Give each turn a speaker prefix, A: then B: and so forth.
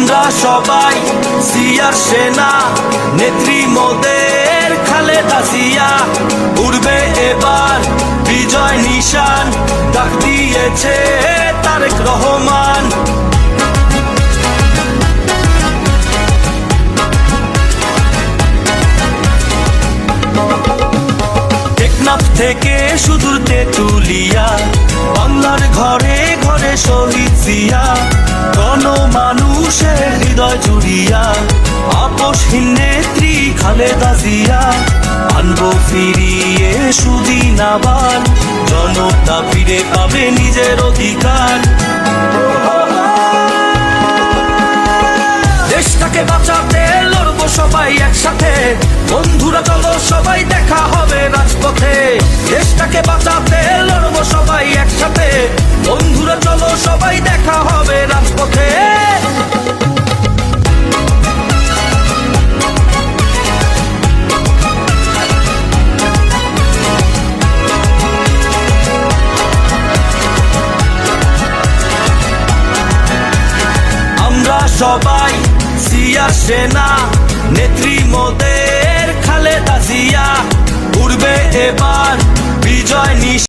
A: আমরা সবাই সিয়ার সেনা, নেত্রী মোদের খালেদা জিয়া। উড়বে এবার বিজয় নিশান, ডাক দিয়েছে তারেক রহমান। টেকনাফ থেকে সুদূর তেতুলিয়া বাংলার ঘরে ঘরে শহীদ হৃদয় জুড়িয়া আপসহীন নেত্রী খালেদা জিয়া। আনব ফিরিয়ে সুদিন আবার জনতা ফিরে পাবে নিজের অধিকার। দেশটাকে বাঁচাতে লড়বো সবাই একসাথে। বন্ধুরা সবাই সিয়া সেনা নেত্রী মোদের খালেদা জিয়া উড়বে এবার